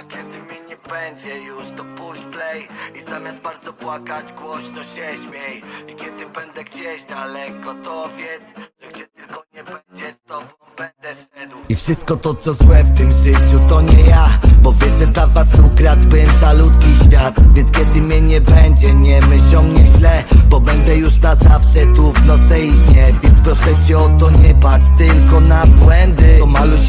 A kiedy mnie nie będzie już to puść play I zamiast bardzo płakać głośno się śmiej I kiedy będę gdzieś daleko to wiedz Że gdzie tylko nie będzie z tobą będę szedł. I wszystko to co złe w tym życiu to nie ja. Bo wiesz, że dla was ukradłbym calutki świat. Więc kiedy mnie nie będzie nie myśl o mnie źle. Bo będę już na zawsze tu w nocy i dnie. Więc proszę cię o to nie patrz tylko na błędy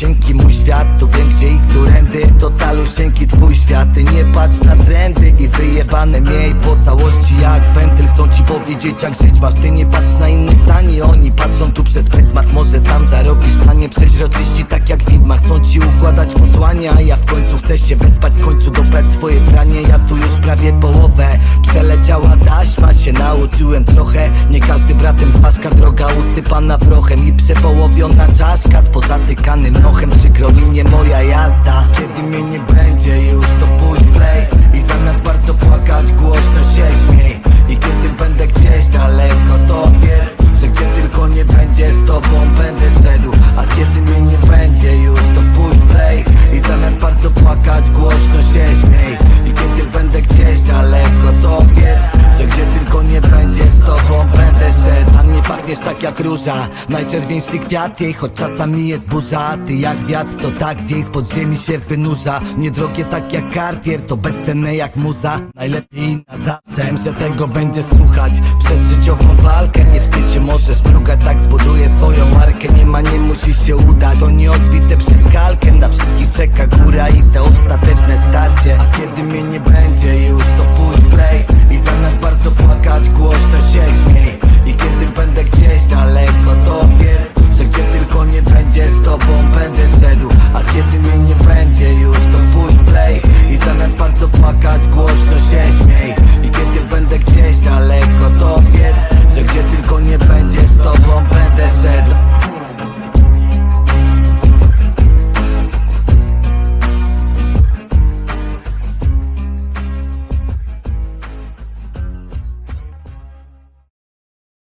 Malusieńki mój świat, to wiem gdzie i którędy. To calusieńki twój świat, ty nie patrz na trendy I wyjebane miej. Po całości jak wentyl Chcą ci powiedzieć jak żyć masz, ty nie patrz na innych zdani Oni patrzą tu przez pryzmat, może sam zarobisz na nie Przeźroczyści tak jak widma, chcą ci układać posłania ja w końcu chcę się wyspać, w końcu dobrać swoje pranie. Ja tu już prawie połowę przeleciała taśma Się nauczyłem trochę, nie każdy bratem zwaszka Droga usypana prochem i przepołowiona czaszka Z pozatykanym nochem, przykro mi nie moja jazda. Kiedy mnie nie będzie już to play. I zamiast bardzo płakać głośno się śmiej. I kiedy będę gdzieś daleko to wiedz Pachniesz tak jak róża Najczerwieńszy kwiat jej, choć czasami jest burza A Ty jak wiatr to tak wiej, spod ziemi się wynurza. Niedrogie tak jak kartier, to bezcenne jak muza. Najlepiej na zawsze, że tego będzie słuchać. Przez życiową walkę, nie wstydź się, możesz mrugać. Tak zbuduję swoją markę, nie ma, nie musi się udać. To nie odbite przez kalkę, na wszystkich czeka góra I te ostateczne